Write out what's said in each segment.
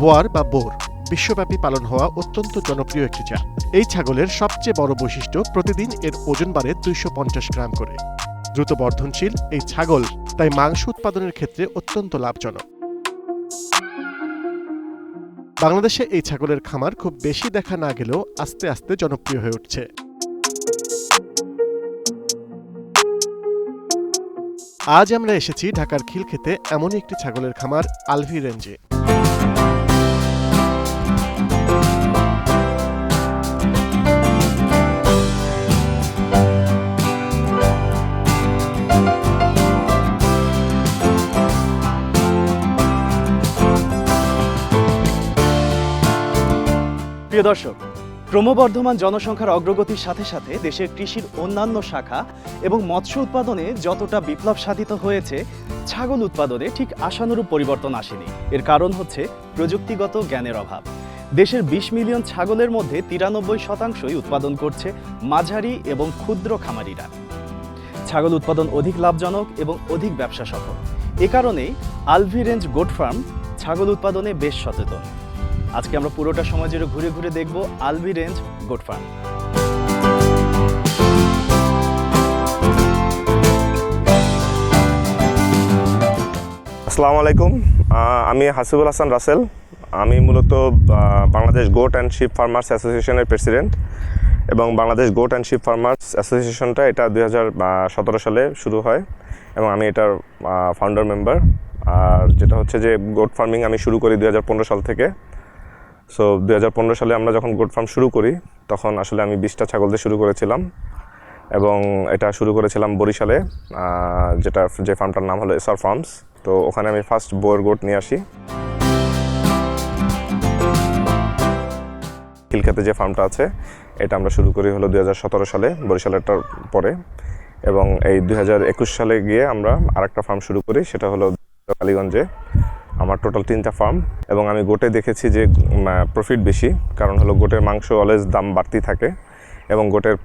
Boer বা bore, বিশ্বব্যাপী পালন হওয়া অত্যন্ত জনপ্রিয় একটি জাত। এই ছাগলের সবচেয়ে বড় বৈশিষ্ট্য প্রতিদিন এর ওজন বাড়ে দুইশ পঞ্চাশ গ্রাম করে। দ্রুত বর্ধনশীল এই ছাগল, তাই মাংস উৎপাদনের ক্ষেত্রে অত্যন্ত লাভজনক। বাংলাদেশে এই ছাগলের খামার খুব বেশি দেখা না গেলেও আস্তে আস্তে জনপ্রিয় হয়ে উঠছে। আজ আমরা এসেছি ঢাকার খিলক্ষেতে এমনই একটি ছাগলের খামার আলভি রেঞ্জে। প্রিয় দর্শক ক্রমবর্ধমান জনসংখ্যার অগ্রগতির সাথে সাথে দেশের কৃষির অন্যান্য শাখা এবং মৎস্য উৎপাদনে যতটা বিপ্লব সাধিত হয়েছে, ছাগল উৎপাদনে ঠিক আশানুরূপ পরিবর্তন আসেনি। এর কারণ হচ্ছে প্রযুক্তিগত জ্ঞানের অভাব। দেশের বিশ মিলিয়ন ছাগলের মধ্যে তিরানব্বই শতাংশই উৎপাদন করছে মাঝারি এবং ক্ষুদ্র খামারিরা। ছাগল উৎপাদন অধিক লাভজনক এবং অধিক ব্যবসা সফল এ কারণেই আলভি রেঞ্জ গোট ফার্ম ছাগল উৎপাদনে বেশ সচেতন। আজকে আমরা পুরোটা সময় জুড়ে ঘুরে ঘুরে দেখব আলভি রেঞ্জ গোট ফার্ম। আসসালামু আলাইকুম। আমি হাসিবুল হাসান রাসেল। আমি মূলত Bangladesh goat and sheep farmers অ্যাসোসিয়েশনের প্রেসিডেন্ট এবং Bangladesh goat and sheep farmers অ্যাসোসিয়েশনটা এটা দুই সালে শুরু হয় এবং আমি এটার ফাউন্ডার মেম্বার আর যেটা হচ্ছে যে গোট ফার্মিং আমি শুরু করি দুই হাজার পনেরো সাল থেকে। সো দু হাজার পনেরো সালে আমরা যখন গোট ফার্ম শুরু করি, তখন আসলে আমি বিশটা ছাগল দিয়ে শুরু করেছিলাম। এবং এটা শুরু করেছিলাম বরিশালে যেটা যে ফার্মটার নাম হলো এসআর ফার্মস তো ওখানে আমি ফার্স্ট বোয়ার গোট নিয়ে আসি। খিলখাতে যে ফার্মটা আছে, এটা আমরা শুরু করি হলো দু হাজার সতেরো সালে, বরিশালেরটার পরে। এবং এই দু হাজার একুশ সালে গিয়ে আমরা আরেকটা ফার্ম শুরু করি, সেটা হলো কালীগঞ্জে। আমার টোটাল তিনটা ফার্ম, এবং আমি গোটে দেখেছি যে প্রফিট বেশি, কারণ হলো গোটের মাংস অলওয়েজ দাম বাড়তি থাকে, এবং গোটের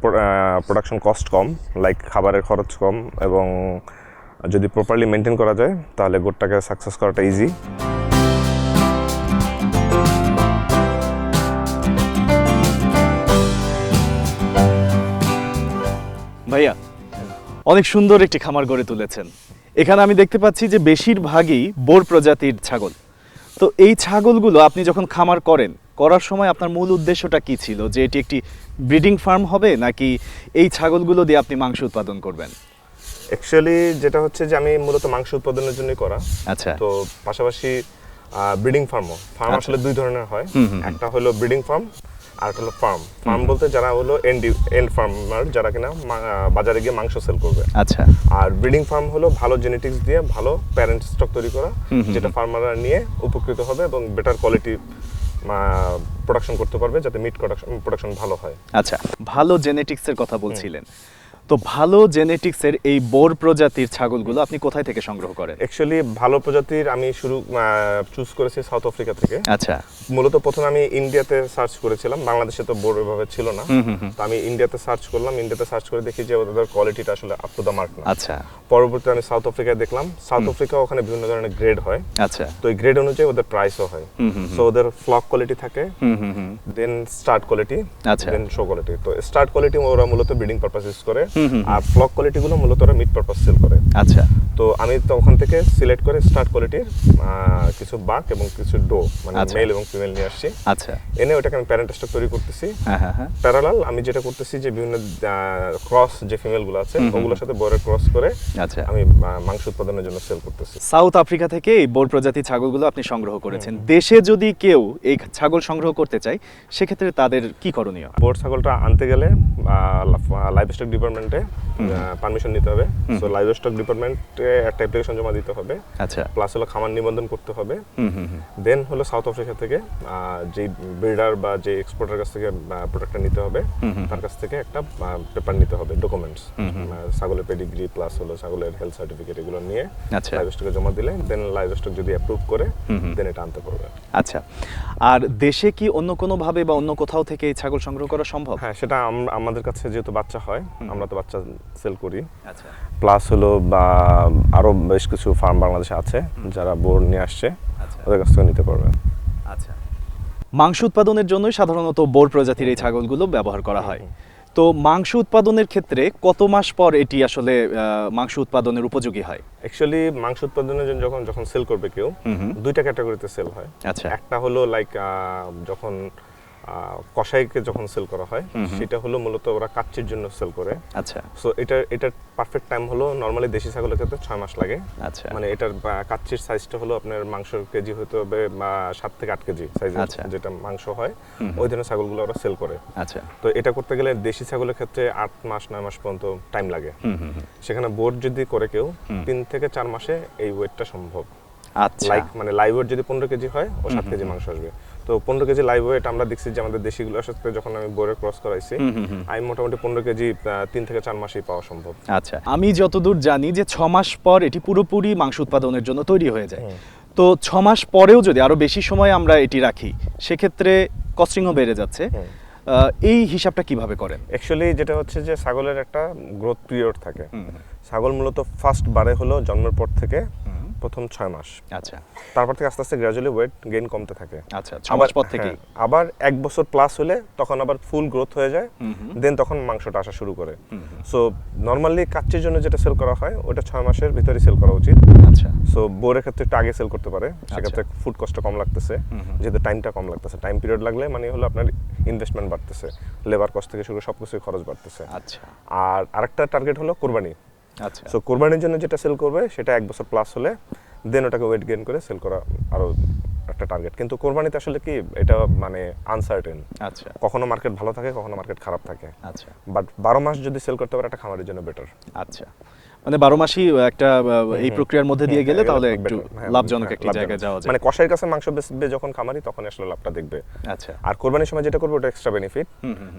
প্রোডাকশন কস্ট কম লাইক খাবারের খরচ কম, এবং যদি প্রপারলি মেনটেন করা যায়, তাহলে গোটটাকে সাকসেস করাটা ইজি ভাইয়া, অনেক সুন্দর একটি খামার গড়ে তুলেছেন। এখানে আমি দেখতে পাচ্ছি যে বেশিরভাগই বোর প্রজাতির ছাগল। তো এই ছাগলগুলো আপনি যখন খামার করেন করার সময় আপনার মূল উদ্দেশ্যটা কি ছিল? যে এটি একটি ব্রিডিং ফার্ম হবে নাকি এই ছাগলগুলো দিয়ে আপনি মাংস উৎপাদন করবেন? অ্যাকচুয়ালি যেটা হচ্ছে যে আমি মূলত মাংস উৎপাদনের জন্যই করা। আচ্ছা। তো পাশাপাশি ব্রিডিং ফার্মও। ফার্ম আচ্ছা। আসলে দুই ধরনের হয়। একটা হলো ব্রিডিং ফার্ম আর হলো ফার্ম। ফার্ম বলতে যারা হলো এন্ড এন্ড ফার্মার যারা কিনা বাজারে গিয়ে মাংস সেল করবে। আচ্ছা। আর ব্রিডিং ফার্ম হলো ভালো জেনেটিক্স দিয়ে ভালো প্যারেন্ট স্টক তৈরি করা যেটা ফার্মাররা নিয়ে উপকৃত হবে এবং বেটার কোয়ালিটি প্রোডাকশন করতে পারবে যাতে মিট প্রোডাকশন প্রোডাকশন ভালো হয়। আচ্ছা ভালো জেনেটিক্সের কথা বলছিলেন। তো ভালো জেনেটিক্সের এই বোর প্রজাতির ছাগলগুলো আপনি কোথায় থেকে সংগ্রহ করেন? অ্যাকচুয়ালি ভালো প্রজাতির আমি শুরু চুজ করেছি সাউথ আফ্রিকা থেকে। আচ্ছা। মূলত প্রথমে আমি ইন্ডিয়াতে সার্চ করেছিলাম। বাংলাদেশে তো বড় ভাবে ছিল না। তো আমি ইন্ডিয়াতে সার্চ করলাম। ইন্ডিয়াতে সার্চ করে দেখি যে ওদের কোয়ালিটিটা আসলে আপ টু দ্য মার্ক না। আচ্ছা। পরবর্তীতে আমি সাউথ আফ্রিকায় দেখলাম। সাউথ আফ্রিকা ওখানে বিভিন্ন ধরনের গ্রেড হয়। আচ্ছা। তো এই গ্রেড অনুযায়ী ওদের প্রাইসও হয়। সো ওদের ফ্লক কোয়ালিটি থাকে। দেন স্টার্ট কোয়ালিটি আচ্ছা। দেন শো কোয়ালিটি তো স্টার্ট কোয়ালিটি ওরা মূলত ব্রিডিং পারপাস ইউজ করে। আর ফ্লক কোয়ালিটি গুলো মূলত ওরা মিট পারপাস সেল করে। আচ্ছা। তো আমি তো ওখান থেকে সিলেক্ট করে স্টার্ট কোয়ালিটির কিছু বাক এবং কিছু ডো মানে আচ্ছা। মেল এবং ফিমেল নিয়ে আসছি। আচ্ছা। এনে ওটাকে আমি প্যারেন্ট স্টক তৈরি করতেছি। হ্যাঁ হ্যাঁ হ্যাঁ। প্যারালাল আমি যেটা করতেছি যে বিভিন্ন ক্রস যে ফিমেলগুলো আছে ওগুলোর সাথে বয়ের ক্রস করে আচ্ছা। আমি মাংস উৎপাদনের জন্য সেল করতেছি। সাউথ আফ্রিকা থেকে এই বোর প্রজাতির ছাগলগুলো আপনি সংগ্রহ করেছেন। দেশে যদি কেউ এই ছাগল সংগ্রহ করতে চায় সেক্ষেত্রে তাদের কি করণীয়? বোর ছাগলটা আনতে গেলে লাইভ স্টক ডিপার্টমেন্টে পারমিশন নিতে হবে। সো লাইভ স্টক ডিপার্টমেন্টে একটা অ্যাপ্লিকেশন জমা দিতে হবে। আচ্ছা। প্লাস হলো খামার নিবন্ধন করতে হবে। দেন হলো সাউথ আফ্রিকা থেকে যে ব্রিডার বা যে এক্সপোর্টার কাছ থেকে প্রোডাক্টটা নিতে হবে তার কাছ থেকে একটা পেপার নিতে হবে ডকুমেন্টস ছাগলের পেডিগ্রি প্লাস হলো ছাগলের হেলথ সার্টিফিকেট এগুলো নিয়ে আচ্ছা। লাইভ স্টকে জমা দিলে দেন লাইভ স্টক যদি অ্যাপ্রুভ করে দেন এটা আনতে পারবে। আচ্ছা। আর দেশে কি অন্য কোনো ভাবে বা অন্য কোথাও থেকে ছাগল সংগ্রহ করা সম্ভব? হ্যাঁ সেটা আমাদের কাছে যেহেতু বাচ্চা হয় আমরা তো বাচ্চা সেল করি। আচ্ছা। প্লাস হলো বা আরও বেশ কিছু ফার্ম বাংলাদেশে আছে যারা বোর নিয়ে আসছে আচ্ছা। ওদের কাছ থেকে নিতে পারবে আচ্ছা। মাংস উৎপাদনের জন্যই সাধারণত বোর প্রজাতির এই ছাগলগুলো ব্যবহার করা হয়। তো মাংস উৎপাদনের ক্ষেত্রে কত মাস পর এটি আসলে মাংস উৎপাদনের উপযোগী হয়? অ্যাকচুয়ালি মাংস উৎপাদনের জন্য যখন যখন সেল করবে কেউ। দুইটা ক্যাটাগরিতে সেল হয়। আচ্ছা। একটা হলো লাইক যখন আহ, কসাইকে যখন সেল করা হয়। সেটা হলো মূলত ওরা কাচ্চির জন্য সেল করে। আচ্ছা। সো এটা এটার পারফেক্ট টাইম হলো নর্মালি দেশি ছাগলের ক্ষেত্রে ছয় মাস লাগে। আচ্ছা। মানে এটার কাচ্চির সাইজটা হলো আপনার মাংসের কেজি হতে হবে বা, সাত থেকে আট কেজি সাইজের আচ্ছা। যেটা মাংস হয়। ওই ধরনের ছাগলগুলো ওরা সেল করে। আচ্ছা। তো এটা করতে গেলে দেশি ছাগলের ক্ষেত্রে আট মাস নয় মাস পর্যন্ত টাইম লাগে। সেখানে বোর্ড যদি করে কেউ তিন থেকে চার মাসে এই ওয়েটটা সম্ভব। আচ্ছা। লাইক মানে লাইভ ওয়েট যদি পনেরো কেজি হয় ও সাত কেজি মাংস আসবে। তো পনেরো কেজি লাইভ ওয়েট আমরা দেখছি যে আমাদের দেশিগুলোর সাথে যখন আমি বোর্ডে ক্রস করাইছি। আমি মোটামুটি পনেরো কেজি তিন থেকে চার মাসেই পাওয়া সম্ভব। আচ্ছা আমি যতদূর জানি যে ছ মাস পর এটি পুরোপুরি মাংস উৎপাদনের জন্য তৈরি হয়ে যায়। তো ছ মাস পরেও যদি আরও বেশি সময় আমরা এটি রাখি সেক্ষেত্রে কস্টিংও বেড়ে যাচ্ছে। এই হিসাবটা কীভাবে করেন? অ্যাকচুয়ালি যেটা হচ্ছে যে ছাগলের একটা গ্রোথ পিরিয়ড থাকে। ছাগল মূলত ফার্স্ট বারে হলো জন্মের পর থেকে। প্রথম ছয় মাস। আচ্ছা। তারপর থেকে আস্তে আস্তে গ্রাজুয়ালি ওয়েট গেইন কমতে থাকে। আচ্ছা মাস পর থেকে আবার এক বছর প্লাস হলে তখন আবার ফুল গ্রোথ হয়ে যায়। দেন তখন মাংসটা আসা শুরু করে। সো নর্মালি কাচ্চির জন্য যেটা সেল করা হয় ওটা ছয় মাসের ভিতরে সেল করা উচিত। আচ্ছা। সো বোরের ক্ষেত্রে একটু আগে সেল করতে পারে। সেক্ষেত্রে ফুড কষ্ট কম লাগতেছে। যেহেতু টাইমটা কম লাগতেছে। টাইম পিরিয়ড লাগলে মানে হলো আপনার ইনভেস্টমেন্ট বাড়তেছে। লেবার কস্ট থেকে শুরু করে সব কিছুই খরচ বাড়তেছে। আচ্ছা। আর আরেকটা টার্গেট হলো কোরবানি। আচ্ছা। সো কোরবানির জন্য যেটা সেল করবে, সেটা এক বছর প্লাস হলে দেন ওটাকে ওয়েট গেইন করে সেল করা আরও একটা টার্গেট কিন্তু কোরবানিতে আসলে কি এটা মানে আনসার্টেন আচ্ছা। কখনো মার্কেট ভালো থাকে কখনো মার্কেট খারাপ থাকে। আচ্ছা। বাট বারো মাস যদি সেল করতে পারে একটা খামারের জন্য বেটার আচ্ছা। মানে বারো মাসই একটা এই প্রক্রিয়ার মধ্যে দিয়ে গেলে তাহলে একটু হ্যাঁ, লাভজনক একটি জায়গায় যাওয়া যায়। মানে কষাইয়ের কাছে মাংস বেচবে যখন খামারি তখন আসলে লাভটা দেখবে। আচ্ছা। আর কোরবানির সময় যেটা করবে ওটা এক্সট্রা বেনিফিট।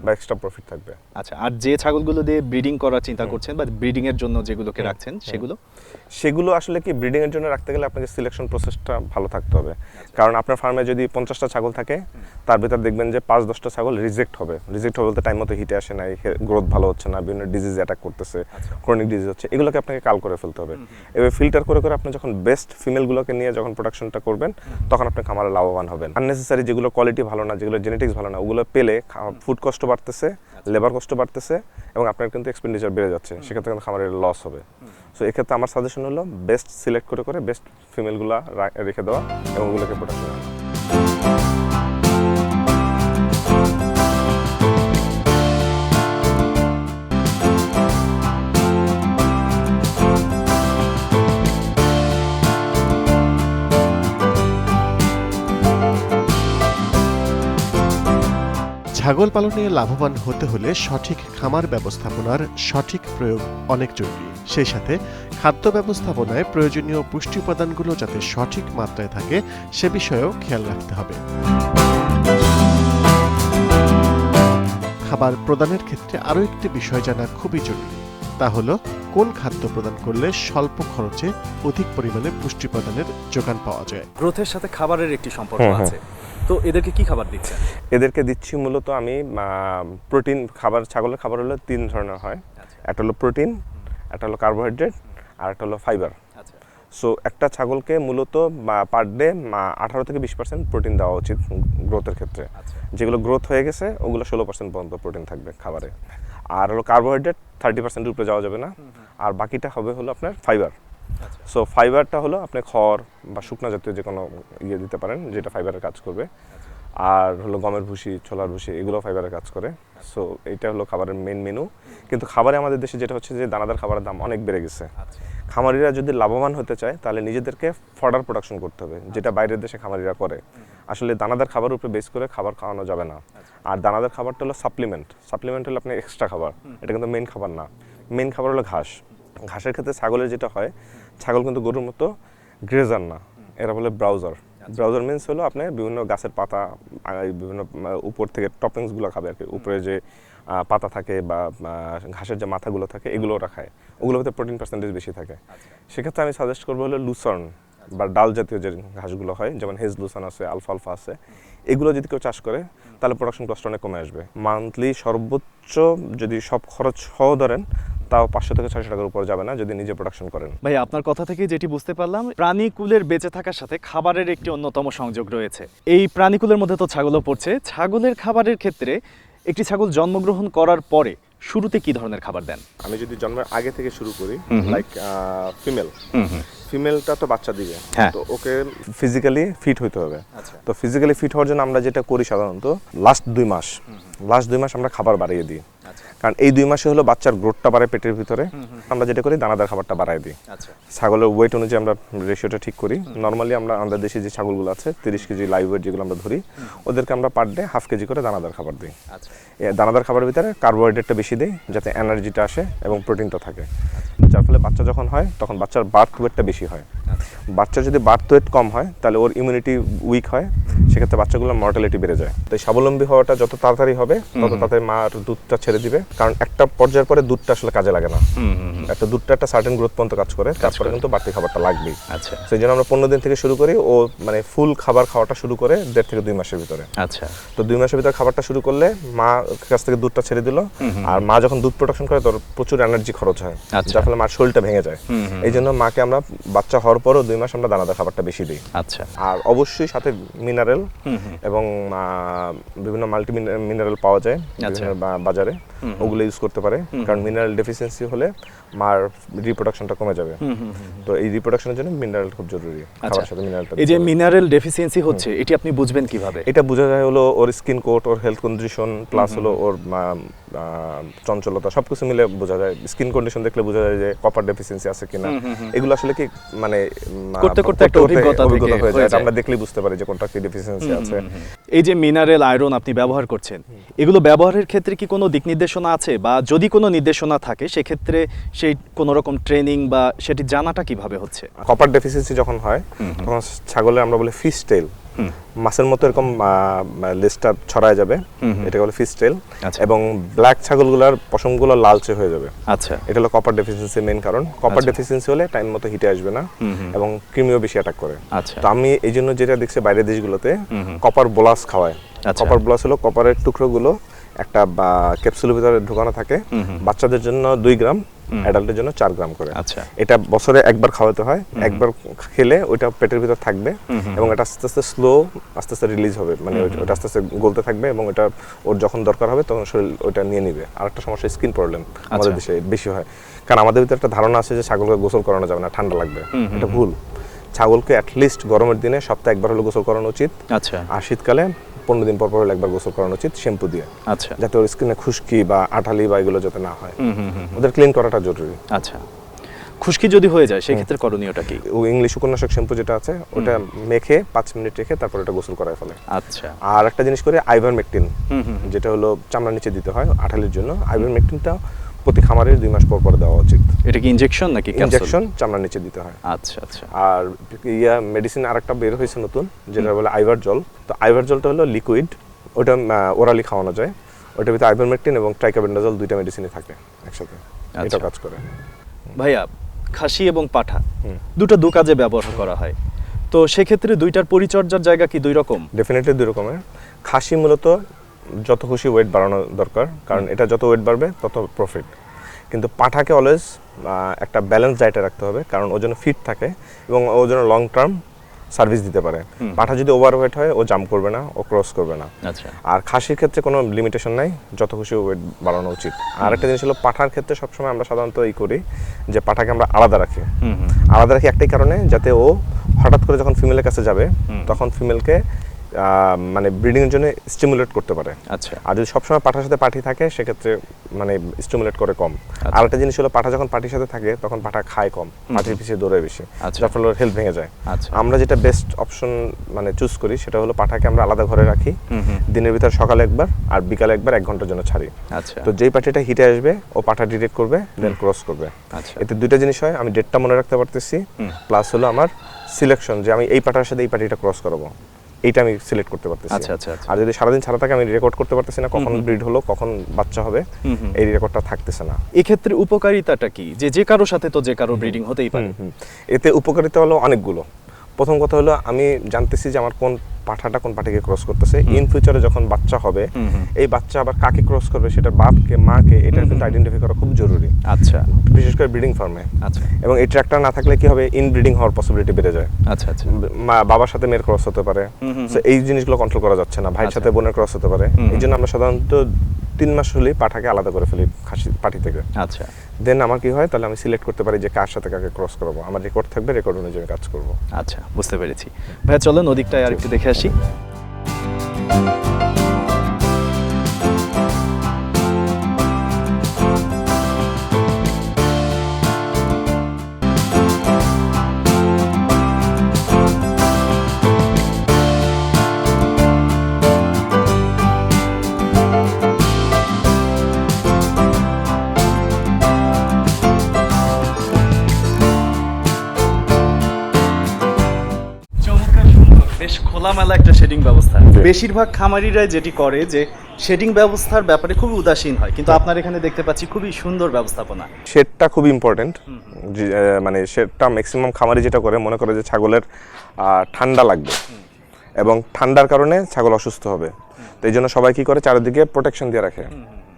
বা এক্সট্রা প্রফিট থাকবে। আচ্ছা আর যে ছাগলগুলো দিয়ে ব্রিডিং করার চিন্তা করছেন বা ব্রিডিং এর জন্য যেগুলোকে রাখছেন সেগুলো? সেগুলো আসলে কি ব্রিডিং এর জন্য রাখতে গেলে আপনাকে সিলেকশন প্রসেসটা ভালো থাকতে হবে। কারণ আপনার ফার্মে যদি পঞ্চাশটা ছাগল থাকে তার ভিতর দেখবেন যে পাঁচ দশটা ছাগল রিজেক্ট হবে। রিজেক্ট হবে বলতে টাইম মতো হিটে আসে নাই গ্রোথ ভালো হচ্ছে না বিভিন্ন ডিজিজ অ্যাটাক করতেছে ক্রনিক ডিজিজ হচ্ছে এগুলোকে আপনাকে কাল করে ফেলতে হবে। এবার ফিল্টার করে করে আপনি যখন বেস্ট ফিমেলগুলোকে নিয়ে যখন প্রোডাকশনটা করবেন তখন আপনি খামারে লাভবান হবেন। আননেসেসারি যেগুলো কোয়ালিটি ভালো না যেগুলো জেনেটিক্স ভালো না ওগুলো পেলে ফুড কষ্ট বাড়তেছে লেবার কষ্ট বাড়তেছে এবং আপনার কিন্তু এক্সপেন্ডিচার বেড়ে যাচ্ছে সেক্ষেত্রে কিন্তু খামারের লস হবে। সো এক্ষেত্রে আমার সাজেশন হলো বেস্ট সিলেক্ট করে করে বেস্ট ফিমেলগুলা রেখে দেওয়া এবং ওগুলোকে প্রোডাকশন ছাগল পালনে লাভবান হতে হলে সঠিক খামার ব্যবস্থাপনার সঠিক প্রয়োগ অনেক জরুরি। সেই সাথে খাদ্য ব্যবস্থাপনায় প্রয়োজনীয় পুষ্টি উপাদানগুলো যাতে সঠিক মাত্রায় থাকে সে বিষয়েও খেয়াল রাখতে হবে। খাবার প্রদানের ক্ষেত্রে আরও একটি বিষয় জানা খুবই জরুরি। তা হলো কোন খাদ্য প্রদান করলে স্বল্প খরচে অধিক পরিমাণে পুষ্টি প্রদানের যোগান পাওয়া যায়? গ্রোথের সাথে খাবারের একটি সম্পর্ক হুম, হুম। আছে। তো এদেরকে কি খাবার দিচ্ছেন? এদেরকে দিচ্ছি মূলত আমি প্রোটিন খাবার ছাগলের খাবার হলো তিন ধরনের হয়। আচ্ছা। একটা হলো প্রোটিন একটা হলো কার্বোহাইড্রেট আর একটা হলো ফাইবার। আচ্ছা। সো একটা ছাগলকে মূলত পার ডে আঠারো থেকে বিশ পার্সেন্ট প্রোটিন দেওয়া উচিত গ্রোথের ক্ষেত্রে। আচ্ছা। যেগুলো গ্রোথ হয়ে গেছে ওগুলো ষোলো পার্সেন্ট পর্যন্ত প্রোটিন থাকবে খাবারে। আর হলো কার্বোহাইড্রেট থার্টি পার্সেন্টের উপরে যাওয়া যাবে না। আর বাকিটা হবে হলো আপনার ফাইবার। সো ফাইবারটা হলো আপনি খড় বা শুকনা জাতীয় যে কোনো ইয়ে দিতে পারেন যেটা ফাইবারের কাজ করবে। আর হলো গমের ভুসি ছোলার ভুসি এগুলো ফাইবারের কাজ করে। সো এটা হলো খাবারের মেন মেনু কিন্তু খাবারে আমাদের দেশে যেটা হচ্ছে যে দানাদার খাবারের দাম অনেক বেড়ে গেছে। আচ্ছা। খামারিরা যদি লাভবান হতে চায় তাহলে নিজেদেরকে ফডার প্রোডাকশন করতে হবে যেটা বাইরের দেশে খামারিরা করে। আসলে দানাদার খাবার উপরে বেস করে খাবার খাওয়ানো যাবে না। আর দানাদার খাবারটা হলো সাপ্লিমেন্ট সাপ্লিমেন্ট হলো আপনার এক্সট্রা খাবার। এটা কিন্তু মেন খাবার না। মেন খাবার হলো ঘাস। ঘাসের ক্ষেত্রে ছাগলের যেটা হয় ছাগল কিন্তু গরুর মতো গ্রেজার না। এরা বলে ব্রাউজার ব্রাউজার মিন্স হলো আপনি বিভিন্ন গাছের পাতা বিভিন্ন উপর থেকে টপিংসগুলো খাবে আর কি উপরে যে পাতা থাকে বা ঘাসের যে মাথাগুলো থাকে এগুলো ওরা খায়। ওগুলোর প্রোটিন পার্সেন্টেজ বেশি থাকে। সেক্ষেত্রে আমি সাজেস্ট করব হলো লুসার্ন বা ডাল জাতীয় যে ঘাসগুলো হয় যেমন হেজলুসান আছে আলফালফা আছে এগুলো যদি কেউ চাষ করে তাহলে প্রোডাকশন কস্ট অনেক কমে আসবে। মান্থলি সর্বোচ্চ যদি সব খরচ সহ ধরেন তাও পাঁচশো থেকে ছয়শো টাকার উপর যাবে না যদি নিজে প্রোডাকশন করেন। ভাই আপনার কথা থেকে যেটি বুঝতে পারলাম প্রাণীকুলের বেঁচে থাকার সাথে খাবারের একটি অন্যতম সংযোগ রয়েছে। এই প্রাণীকুলের মধ্যে তো ছাগলও পড়ছে। ছাগলের খাবারের ক্ষেত্রে একটি ছাগল জন্মগ্রহণ করার পরে শুরুতে কি ধরনের খাবার দেন? আমি যদি জন্মের আগে থেকে শুরু করি। লাইক ফিমেল ফিমেলটা তো বাচ্চা দিবে। হ্যাঁ। তো ওকে ফিজিক্যালি ফিট হইতে হবে। আচ্ছা। তো ফিজিক্যালি ফিট হওয়ার জন্য আমরা যেটা করি সাধারণত লাস্ট দুই মাস। লাস্ট দুই মাস আমরা খাবার বাড়িয়ে দিই। কারণ এই দুই মাসে হলো বাচ্চার গ্রোথটা বাড়ে পেটের ভিতরে। আমরা যেটা করি দানাদার খাবারটা বাড়াই দিই। আচ্ছা। ছাগলের ওয়েট অনুযায়ী আমরা রেশিওটা ঠিক করি। নর্মালি আমরা আমাদের দেশে যে ছাগলগুলো আছে তিরিশ কেজি লাইভ ওয়েট যেগুলো আমরা ধরি ওদেরকে আমরা পার ডে হাফ কেজি করে দানাদার খাবার দিই। আচ্ছা। দানাদার খাবারের ভিতরে কার্বোহাইড্রেটটা বেশি দিই যাতে এনার্জিটা আসে এবং প্রোটিনটা থাকে। যার ফলে বাচ্চা যখন হয় তখন বাচ্চার বার্থ ওয়েটটা বেশি হয়। বাচ্চা যদি বার্থ ওয়েট কম হয় তাহলে ওর ইমিউনিটি উইক হয় সেক্ষেত্রে বাচ্চাগুলোর মর্টালিটি বেড়ে যায়। তাই স্বাবলম্বী হওয়াটা যত তাড়াতাড়ি হবে তত তাড়াতাড়ি মার দুধটা ছেড়ে দিবে কারণ একটা পর্যায়ের পরে দুধটা আসলে কাজে লাগে না। একটা দুধটা একটা সার্টেন গ্রোথ পর্যন্ত কাজ করে তারপরে কিন্তু বাড়তি খাবারটা লাগবেই। আচ্ছা। সেই জন্য আমরা পনেরো দিন থেকে শুরু করি ও মানে ফুল খাবার খাওয়াটা শুরু করে দেড় থেকে দুই মাসের ভিতরে। আচ্ছা। তো দুই মাসের ভিতরে খাবারটা শুরু করলে মা কাছ থেকে দুধটা ছেড়ে দিল আর মা যখন দুধ প্রোডাকশন করে তোর প্রচুর এনার্জি খরচ হয়। আচ্ছা। যার ফলে মার শরীরটা ভেঙে যায়। এই জন্য মাকে আমরা বাচ্চা হওয়ার পরও দুই মাস আমরা দানাদার খাবারটা বেশি দিই। আচ্ছা। আর অবশ্যই সাথে মিনারেল এবং বিভিন্ন মাল্টি মিনারেল পাওয়া যায় আচ্ছা। বাজারে। ওগুলো ইউজ করতে পারে। কারণ মিনারেল ডেফিসিয়েন্সি হলে মার রিপ্রোডাকশনটা কমে যাবে। তো এই রিপ্রোডাকশনের জন্য মিনারেল খুব জরুরি। খাবারের সাথে মিনারেলটা এই যে মিনারেল ডেফিসিয়েন্সি হচ্ছে এটি আপনি বুঝবেন কীভাবে? এটা বোঝা যায় হলো ওর স্কিন কোট ওর হেলথ কন্ডিশন প্লাস হলো ওর চঞ্চলতা সবকিছু মিলে বোঝা যায়। স্কিন কন্ডিশন দেখলে বোঝা যায় যে কপার ডেফিসিয়েন্সি আছে কিনা। এগুলো আসলে কি মানে করতে করতে একটা অভিজ্ঞতা অভিজ্ঞতা হয়ে যায়। যায়। আমরা দেখলেই বুঝতে পারি যে কোনটা কি ডেফিসিয়েন্সি আছে। এই যে মিনারেল আয়রন আপনি ব্যবহার করছেন এগুলো ব্যবহারের ক্ষেত্রে কি কোনো দিক নির্দেশনা আছে বা যদি কোনো নির্দেশনা থাকে সেক্ষেত্রে সেই কোনো রকম ট্রেনিং বা সেটি জানাটা কীভাবে হচ্ছে? কপার ডেফিসিয়েন্সি যখন হয় তখন ছাগলের আমরা বলি ফিশ টেল মাছের মতো এরকম লেজটা ছড়ায় যাবে। এটাকে বলে ফিশ টেল আচ্ছা। এবং ব্ল্যাক ছাগলগুলোর পশমগুলো লালচে হয়ে যাবে। আচ্ছা। এটা হলো কপার ডেফিসিয়েন্সি মেন কারণ। কপার আচ্ছা। ডেফিসিয়েন্সি হলে টাইম মতো হিটে আসবে না এবং কৃমিও বেশি অ্যাটাক করে। আচ্ছা। তো আমি এই জন্য যেটা দেখছি বাইরের দেশগুলোতে কপার বোলাস খাওয়ায়। আচ্ছা। কপার ব্লাস হলো কপারের টুকরোগুলো একটা ক্যাপসুলের ভিতরে ঢোকানো থাকে। বাচ্চাদের জন্য দুই গ্রাম অ্যাডাল্টের জন্য চার গ্রাম করে। আচ্ছা। এটা বছরে একবার খাওয়াতে হয় একবার খেলে ওইটা পেটের ভিতর থাকবে এবং এটা আস্তে আস্তে স্লো আস্তে আস্তে রিলিজ হবে। মানে ওটা আস্তে আস্তে গলতে থাকবে এবং এটা ওর যখন দরকার হবে তখন শরীর ওইটা নিয়ে নিবে। আর একটা সমস্যা স্কিন প্রবলেম আমাদের আচ্ছা। দেশে বেশি হয়। কারণ আমাদের ভিতরে একটা ধারণা আছে যে ছাগলকে গোসল করানো যাবে না ঠান্ডা লাগবে। এটা ভুল। ছাগলকে অ্যাটলিস্ট গরমের দিনে সপ্তাহে একবার হলে গোসল করানো উচিত। আচ্ছা। আর শীতকালে পনেরো দিন পর পর একবার গোসল করানো উচিত শ্যাম্পু দিয়ে। আচ্ছা। যাতে ওর স্কিনে খুশকি বা আঠালি বা এগুলো যাতে না হয়। ওদের ক্লিন করাটা জরুরি। আচ্ছা। খুশকি যদি হয়ে যায় সেক্ষেত্রে করণীয়টা কি? ও ইংলিশ উপন্যাসক শ্যাম্পু যেটা আছে ওটা মেখে পাঁচ মিনিট রেখে তারপর ওটা গোসল করায় ফেলে। আচ্ছা। আর একটা জিনিস করে আইভারমেকটিন। যেটা হলো চামড়ার নিচে দিতে হয় আঠালির জন্য। আইভারমেকটিনটা প্রতি খামারের দুই মাস পর পর দেওয়া উচিত। এটা কি ইনজেকশন নাকি ইনজেকশন চামড়ার নিচে দিতে হয়। আচ্ছা আচ্ছা। আর ইয়া মেডিসিন আরেকটা বের হয়েছে নতুন যেটা বলে আইভার জল তো আইভার জলটা হলো লিকুইড ওটা ওরালি খাওয়ানো যায়। ওটার ভিতরে আইভারমেকটিন এবং ট্রাইকাবেন্ডাজল দুইটা মেডিসিনই থাকে একসাথে। এটা আচ্ছা। কাজ করে। ভাইয়া খাসি এবং পাঠা। দুটো দু কাজে ব্যবহার করা হয়। তো সেক্ষেত্রে দুইটার পরিচর্যার জায়গা কি দুই রকম? ডেফিনেটলি দুই রকমের। খাসি মূলত যত খুশি ওয়েট বাড়ানো দরকার কারণ এটা যত ওয়েট বাড়বে তত প্রফিট কিন্তু পাঠাকে অলওয়েজ একটা ব্যালেন্স ডায়েটে রাখতে হবে কারণ ও যেন ফিট থাকে এবং ও যেন লং টার্ম সার্ভিস দিতে পারে। পাঠা যদি ওভার ওয়েট হয় ও জাম্প করবে না ও ক্রস করবে না। আচ্ছা। আর খাসির ক্ষেত্রে কোনো লিমিটেশন নাই যত খুশি ওয়েট বাড়ানো উচিত। আর একটা জিনিস হলো পাঠার ক্ষেত্রে সবসময় আমরা সাধারণত এই করি যে পাঠাকে আমরা আলাদা রাখি। আলাদা রাখি একটাই কারণে যাতে ও হঠাৎ করে যখন ফিমেলের কাছে যাবে তখন ফিমেলকে মানে ব্রিডিং এর জন্য স্টিমুলেট করতে পারে। আচ্ছা। আর যদি সবসময় পাঠার সাথে পাঠি থাকে সেক্ষেত্রে মানে স্টিমুলেট করে কম। আর একটা জিনিস হলো পাঠা যখন পাটির সাথে থাকে তখন পাঠা খায় কম। পাটির পিছিয়ে দৌড়ে বেশি। আচ্ছা। যার ফলে হেলথ ভেঙে যায়। আচ্ছা। আমরা যেটা বেস্ট অপশন মানে চুজ করি সেটা হলো পাঠাকে আমরা আলাদা ঘরে রাখি। দিনের ভিতর সকালে একবার আর বিকালে একবার এক ঘণ্টার জন্য ছাড়ি। আচ্ছা। তো যেই পাটিটা হিটে আসবে ও পাঠা ডিটেক্ট করবে দেন ক্রস করবে। আচ্ছা। এতে দুইটা জিনিস হয় আমি ডেটটা মনে রাখতে পারতেছি প্লাস হলো আমার সিলেকশন যে আমি এই পাটার সাথে এই পাটিটা ক্রস করাবো। এইটা আমি সিলেক্ট করতে পারতেছি আচ্ছা, আচ্ছা, আচ্ছা। আর যদি সারাদিন ছাড়া থাকে আমি রেকর্ড করতে পারতেছি না কখন ব্রিড হলো কখন বাচ্চা হবে। এই রেকর্ডটা থাকতেছে না এক্ষেত্রে উপকারিতাটা কি যে যে কারোর সাথে তো যে কারও ব্রিডিং হতেই পারে। এতে উপকারিতা হলো অনেকগুলো প্রথম কথা হলো আমি জানতেছি যে আমার কোন পাঠাটা কোন পাঠিকে ক্রস করতেছে? ইন ফিউচারে যখন বাচ্চা হবে। এই বাচ্চা আবার কাকে ক্রস করবে? সেটা বাপকে মাকে এটা কিন্তু আইডেন্টিফাই করা খুব জরুরি। আচ্ছা। বিশেষ করে ব্রিডিং ফার্মে আচ্ছা। এবং এই ট্র্যাকটা না থাকলে কি হবে? ইনব্রিডিং হওয়ার পসিবিলিটি বেড়ে যায়। আচ্ছা আচ্ছা। মা বাবার সাথে মেয়ের ক্রস হতে পারে। So এই জিনিসগুলো কন্ট্রোল করা যাচ্ছে না। ভাইয়ের আচ্ছা। সাথে বোনের ক্রস হতে পারে। এই জন্য আমরা সাধারণত তিন মাস হলেই পাঠাকে আলাদা করে ফেলি খাসি পাঠি থেকে। আচ্ছা। দেন আমার কি হয়? তাহলে আমি সিলেক্ট করতে পারি যে কার সাথে কাকে ক্রস করব। আমার রেকর্ড থাকবে রেকর্ড অনুযায়ী কাজ করব। আচ্ছা বুঝতে পেরেছি। ভাইয়া চলো নদীকটায় আর একটু দেখে আসি। খোলামেলা একটা শেডিং ব্যবস্থা। বেশিরভাগ খামারিরা যেটি করে যে শেডিং ব্যবস্থার ব্যাপারে খুবই উদাসীন হয়। কিন্তু আপনার এখানে দেখতে পাচ্ছি খুবই সুন্দর ব্যবস্থাপনা। শেডটা খুব ইম্পর্টেন্ট মানে শেডটা ম্যাক্সিমাম খামারি যেটা করে মনে করে যে ছাগলের ঠান্ডা লাগবে। এবং ঠান্ডার কারণে ছাগল অসুস্থ হবে। তো এই জন্য সবাই কি করে? চারিদিকে প্রোটেকশন দিয়ে রাখে।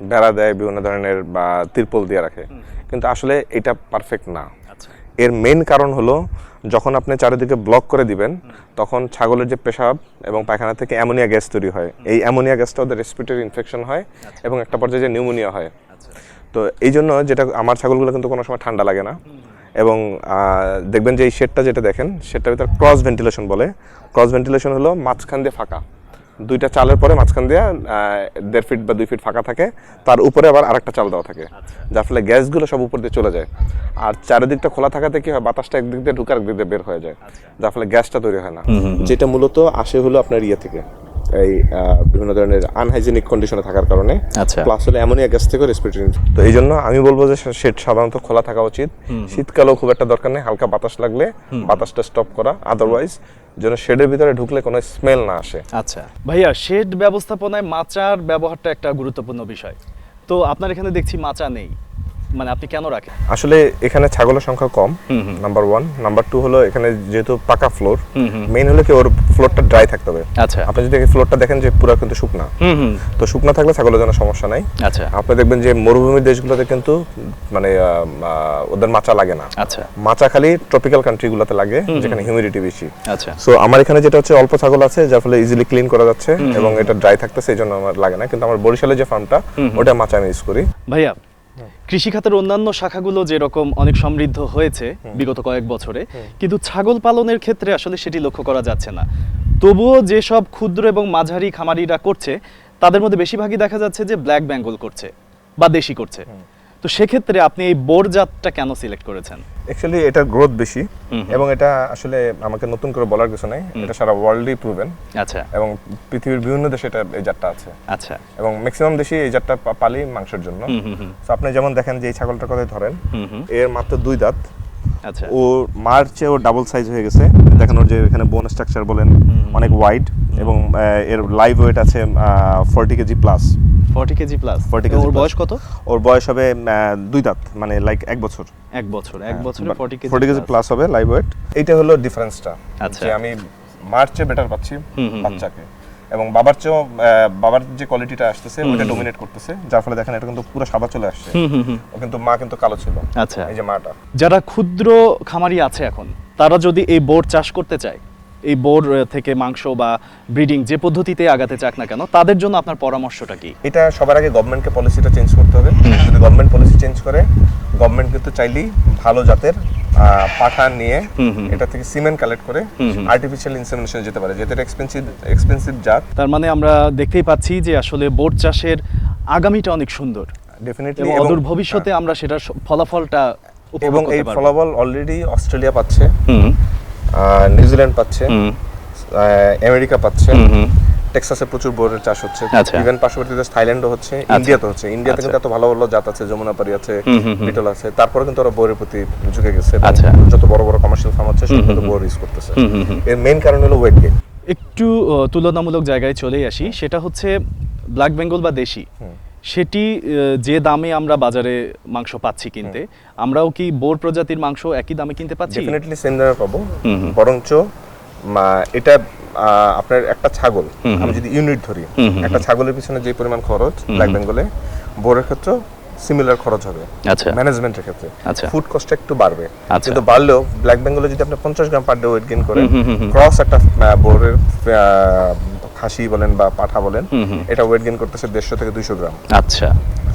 বেড়া দেয় বিভিন্ন ধরনের বা তিরপল দিয়ে রাখে। কিন্তু আসলে এটা পারফেক্ট না। এর মেন কারণ হলো যখন আপনি চারিদিকে ব্লক করে দিবেন তখন ছাগলের যে পেশাব এবং পায়খানা থেকে অ্যামোনিয়া গ্যাস তৈরি হয়। এই অ্যামোনিয়া গ্যাসটা ওদের রেসপিরেটরি ইনফেকশন হয় এবং একটা পর্যায়ে যে নিউমোনিয়া হয়। আচ্ছা। তো এই জন্য যেটা আমার ছাগলগুলো কিন্তু কোনো সময় ঠান্ডা লাগে না। এবং দেখবেন যে এই শেডটা যেটা দেখেন সেটার ভিতরে ক্রস ভেন্টিলেশন বলে। ক্রস ভেন্টিলেশন হলো মাঝখান দিয়ে ফাঁকা। দুইটা চালের পরে মাঝখান দিয়ে দেড় ফিট বা দুই ফিট ফাঁকা থাকে। তার উপরে আবার আরেকটা চাল দেওয়া থাকে যার ফলে গ্যাসগুলো সব উপর দিয়ে চলে যায়। আর চারিদিকটা খোলা থাকাতে কি হয় বাতাসটা একদিক দিয়ে ঢুকে একদিক দিয়ে বের হয়ে যায় যার ফলে গ্যাসটা তৈরি হয় না। যেটা মূলত আসে হলো আপনার ইয়ে থেকে এই বিভিন্ন ধরনের আনহাইজেনিক কন্ডিশনে থাকার কারণে। আচ্ছা। প্লাস হলে অ্যামোনিয়া গ্যাস থেকে রেসপিরেটরি তো এই জন্য আমি বলব যে শেড সাধারণত খোলা থাকা উচিত। শীতকালেও খুব একটা দরকার নেই হালকা বাতাস লাগলে বাতাসটা স্টপ করা। আদারওয়াইজ যেন শেডের ভিতরে ঢুকলে কোনো স্মেল না আসে। আচ্ছা। ভাইয়া শেড ব্যবস্থাপনায় মাচার ব্যবহারটা একটা গুরুত্বপূর্ণ বিষয়। তো আপনার এখানে দেখছি মাচা নেই। মানে আপনি কেন রাখেন? আসলে এখানে ছাগলের সংখ্যা কম। নাম্বার ওয়ান নাম্বার টু হলো এখানে যেহেতু পাকা ফ্লোর। মেইন হলো কি ওর ফ্লোরটা ড্রাই থাকতে হবে। আচ্ছা। আপনি যদি ফ্লোরটা দেখেন যে পুরো কিন্তু শুকনা তো শুকনা থাকলে ছাগলের জন্য সমস্যা নাই। আচ্ছা। আপনি দেখবেন যে মরুভূমির দেশগুলোতে কিন্তু মানে ওদের মাচা লাগে না। আচ্ছা। মাচা খালি ট্রপিক্যাল কান্ট্রিগুলোতে লাগে যেখানে হিউমিডিটি বেশি। আচ্ছা। সো আমার এখানে যেটা হচ্ছে অল্প ছাগল আছে যার ফলে ইজিলি ক্লিন করা যাচ্ছে এবং এটা ড্রাই থাকতেছে এই জন্য আমার লাগে না। কিন্তু আমার বরিশালে যে ফার্মটা ওটা মাচা আমি ইউজ করি। ভাইয়া কৃষি খাতের অন্যান্য শাখাগুলো যেরকম অনেক সমৃদ্ধ হয়েছে বিগত কয়েক বছরে কিন্তু ছাগল পালনের ক্ষেত্রে আসলে সেটি লক্ষ্য করা যাচ্ছে না। তবুও যেসব ক্ষুদ্র এবং মাঝারি খামারিরা করছে তাদের মধ্যে বেশিরভাগই দেখা যাচ্ছে যে ব্ল্যাক বেঙ্গল করছে বা দেশি করছে। তো সেক্ষেত্রে আপনি এই বোর জাতটা কেন সিলেক্ট করেছেন? অ্যাকচুয়ালি এটার গ্রোথ বেশি এবং এটা আসলে আমাকে নতুন করে বলার কিছু নাই। এটা সারা ওয়ার্ল্ডই প্রুভেন আচ্ছা। এবং পৃথিবীর বিভিন্ন দেশে এটা এই জাতটা আছে। আচ্ছা। এবং ম্যাক্সিমাম দেশে এই জাতটা পালি মাংসের জন্য। তো আপনি যেমন দেখেন যে এই ছাগলটার কথাই ধরেন এর মাত্র দুই দাঁত। আচ্ছা। ও মার চেয়ে ও ডাবল সাইজ হয়ে গেছে। দেখেন ওর যে এখানে বোন স্ট্রাকচার বলেন অনেক ওয়াইড এবং এর লাইভ ওয়েট আছে forty kg plus forty kg plus 40 kg ওর বয়স কত? ওর বয়স হবে আহ, দুই দাঁত মানে লাইক এক বছর। এক বছর এক বছরে forty kg forty kg plus হবে লাইভ ওয়েট এইটা হলো ডিফারেন্সটা আচ্ছা। আমি মার চেয়ে বেটার পাচ্ছি বাচ্চাকে। এবং বাবার চেয়েও বাবার যে কোয়ালিটিটা আসতেছে ওটা ডোমিনেট করতেছে যার ফলে দেখেন এটা কিন্তু পুরো সাদা চলে আসছে। হুম হুম হুম। ও কিন্তু মা কিন্তু কালো ছিল আচ্ছা। এই যে মাটা। যারা ক্ষুদ্র খামারি আছে এখন তারা যদি এই বোর চাষ করতে চায় এই বোর থেকে মাংস বা ব্রিডিং যে পদ্ধতিতে আগাতে চাক না কেন তাদের জন্য আপনার পরামর্শটা কি? এটা সবার আগে গভর্নমেন্টকে পলিসিটা চেঞ্জ করতে হবে। যদি গভর্নমেন্ট পলিসি চেঞ্জ করে গভর্নমেন্ট কিন্তু চাইলেই ভালো জাতের পাঠা নিয়ে। এটা থেকে সিমেন্ট কালেক্ট করে। আর্টিফিশিয়াল ইনসেমিনেশন যেতে পারে যেটা এক্সপেন্সিভ এক্সপেন্সিভ জাত। তার মানে আমরা দেখতেই পাচ্ছি যে আসলে বোর চাষের আগামীটা অনেক সুন্দর। ডেফিনেটলি অদূর ভবিষ্যতে আমরা সেটার স- ফলাফলটা এবং এই ফলাফল অলরেডি অস্ট্রেলিয়া পাচ্ছে। নিউজিল্যান্ড পাচ্ছে আহ, আমেরিকা পাচ্ছে। টেক্সাসে প্রচুর বোরের চাষ হচ্ছে। আচ্ছা। ইভেন পার্শ্ববর্তী দেশ থাইল্যান্ডও হচ্ছে ইন্ডিয়াতে হচ্ছে। ইন্ডিয়াতে কিন্তু এত ভালো ভালো জাত আছে যমুনাপাড়ি আছে। বিটল আছে তারপরে কিন্তু ওরা বোরের প্রতি ঝুঁকে গেছে। আচ্ছা। যত বড় বড় কমার্শিয়াল ফার্ম হচ্ছে সব কিন্তু বোর ইউজ করতেছে। এর মেইন কারণ হলো ওয়েট গেইন একটু তুলনামূলক জায়গায় চলেই আসি। সেটা হচ্ছে ব্ল্যাক বেঙ্গল বা দেশি। সেটি যে দামে আমরা বাজারে মাংস পাচ্ছি কিনতে আমরাও কি বোর প্রজাতির মাংস একই দামে কিনতে পাচ্ছি? ডেফিনেটলি সেম দামে পাবো। বরঞ্চ এটা আপনার একটা ছাগল। আমি যদি ইউনিট ধরি একটা ছাগলের পিছনে যে পরিমাণ খরচ ব্ল্যাক বেঙ্গলে বোরের ক্ষেত্রে সিমিলার খরচ হবে। আচ্ছা। ম্যানেজমেন্টের ক্ষেত্রে। আচ্ছা। ফুড কস্ট একটু বাড়বে। আচ্ছা। কিন্তু বাড়লেও ব্ল্যাক বেঙ্গলে যদি আপনি পঞ্চাশ gram per day weight gain করেন। ক্রস একটা বোরের খাসি বলেন বা পাঠা বলেন। এটা ওয়েট গেইন করতেছে দেড়শো থেকে দুইশো গ্রাম। আচ্ছা।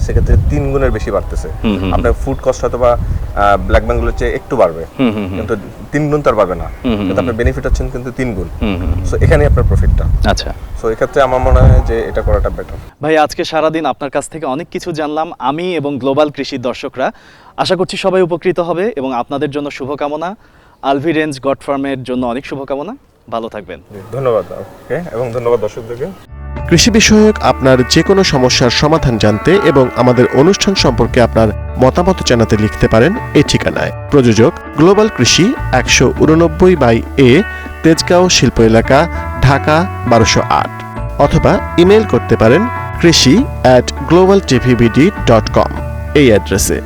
সেক্ষেত্রে তিন গুণের বেশি বাড়তেছে। আপনার ফুড কস্ট হয়তো বা ব্ল্যাক বেঙ্গলের চেয়ে একটু বাড়বে। কিন্তু তিন গুণ তার পারবে না। কিন্তু আপনার বেনিফিট হচ্ছেন কিন্তু তিন গুণ। সো এখানেই আপনার প্রফিটটা আচ্ছা। সো এক্ষেত্রে আমার মনে হয় যে এটা করাটা বেটার ভাই আজকে সারাদিন আপনার কাছ থেকে অনেক কিছু জানলাম। আমি এবং গ্লোবাল কৃষির দর্শকরা। আশা করছি সবাই উপকৃত হবে এবং আপনাদের জন্য শুভকামনা। আলভি রেঞ্জ গড ফার্মের জন্য অনেক শুভকামনা। ভালো থাকবেন। ধন্যবাদ ওকে এবং ধন্যবাদ দর্শকদেরকে। কৃষি বিষয়ক আপনার যে কোনো সমস্যার সমাধান জানতে এবং আমাদের অনুষ্ঠান সম্পর্কে আপনার মতামত জানাতে লিখতে পারেন এই ঠিকানায়। প্রযোজক গ্লোবাল কৃষি একশো উননব্বই বাই এ তেজগাঁও শিল্প এলাকা ঢাকা বারোশো আট। অথবা ইমেল করতে পারেন Krishi at global TVBD dot com এই অ্যাড্রেসে।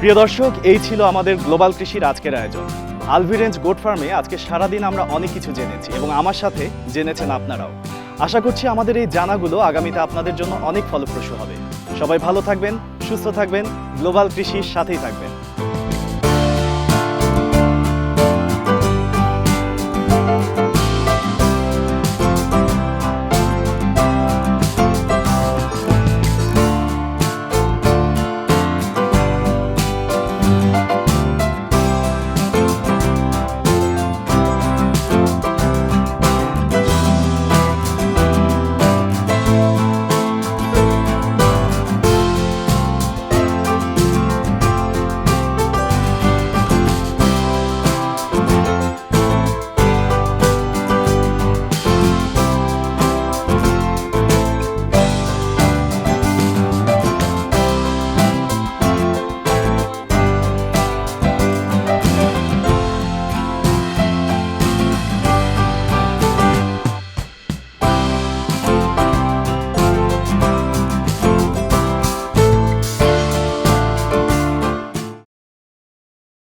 প্রিয় দর্শক এই ছিল আমাদের গ্লোবাল কৃষির আজকের আয়োজন। আলভি রেঞ্জ গোট ফার্মে আজকে সারাদিন আমরা অনেক কিছু জেনেছি এবং আমার সাথে জেনেছেন আপনারাও। আশা করছি আমাদের এই জানাগুলো আগামীতে আপনাদের জন্য অনেক ফলপ্রসূ হবে। সবাই ভালো থাকবেন, সুস্থ থাকবেন, গ্লোবাল কৃষির সাথেই থাকবেন।